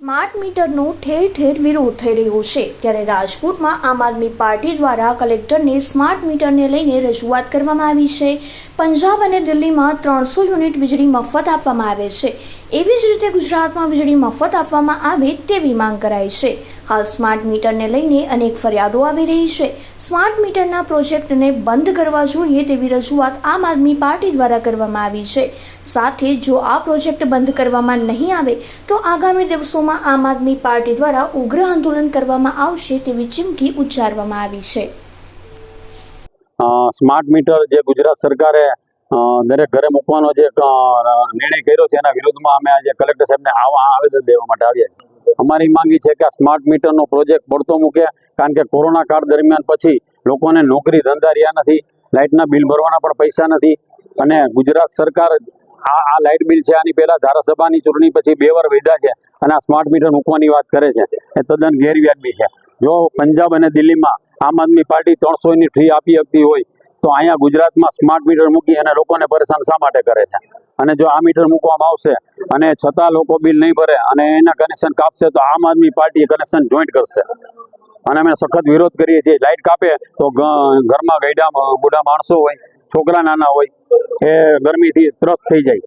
Smart મીટરનો ઠેર ઠેર વિરોધ થઈ રહ્યો છે. ત્યારે રાજકોટમાં આમ આદમી પાર્ટી દ્વારા કલેક્ટરને સ્માર્ટ મીટરને લઈને રજૂઆત કરવામાં આવી છે. પંજાબ અને દિલ્હીમાં ત્રણસો યુનિટ વીજળી મફત આપવામાં આવે છે. એવી જ રીતે ગુજરાતમાં વીજળી મફત આપવામાં આવે તેવી માંગ કરાઈ છે. હાલ સ્માર્ટ મીટરને લઈને અનેક ફરિયાદો આવી રહી છે. સ્માર્ટ મીટરના પ્રોજેક્ટને બંધ કરવા જોઈએ તેવી રજૂઆત આમ આદમી પાર્ટી દ્વારા કરવામાં આવી છે. સાથે જો આ પ્રોજેક્ટ બંધ કરવામાં નહીં આવે, તો આગામી દિવસોમાં આમ આદમી પાર્ટી દ્વારા ઉગ્ર આંદોલન કરવામાં આવશે તેવી ચીમકી ઉચ્ચારવામાં આવી છે. સ્માર્ટ મીટર જે ગુજરાત સરકારે દરેક ઘરે મૂકવાનો જે નિર્ણય કર્યો છે, એના વિરોધમાં અમે આજે કલેક્ટર સાહેબને આવા આવેદન દેવા માટે આવ્યા છીએ. અમારી માંગી છે કે આ સ્માર્ટ મીટરનો પ્રોજેક્ટ પડતો મૂકે, કારણ કે કોરોના કાળ દરમિયાન પછી લોકોને નોકરી ધંધા રહ્યા નથી, લાઇટના બિલ ભરવાના પણ પૈસા નથી અને ગુજરાત સરકાર આ આ લાઇટ બિલ છે, આની પહેલા ધારાસભાની ચૂંટણી પછી બે વાર વેધા છે અને આ સ્માર્ટ મીટર મૂકવાની વાત કરે છે. એ તદ્દન ગેરવ્યાજબી છે. જો પંજાબ અને દિલ્હીમાં આમ આદમી પાર્ટી ત્રણસો યુનિટ ફ્રી આપી શકતી હોય, તો અહીંયા ગુજરાતમાં સ્માર્ટ મીટર મૂકી અને લોકોને પરેશાન શા માટે કરે છે? અને જો આ મીટર મૂકવામાં આવશે અને છતાં લોકો બિલ નહીં ભરે અને એના કનેક્શન કાપશે, તો આમ આદમી પાર્ટી કનેક્શન જોઈન્ટ કરશે. અને અમે સખત વિરોધ કરીએ છીએ. લાઇટ કાપે તો ઘરમાં ગયડા બુઢા માણસો હોય છોકરા નાના હોય એ ગરમીથી ત્રસ્ત થઈ જાય.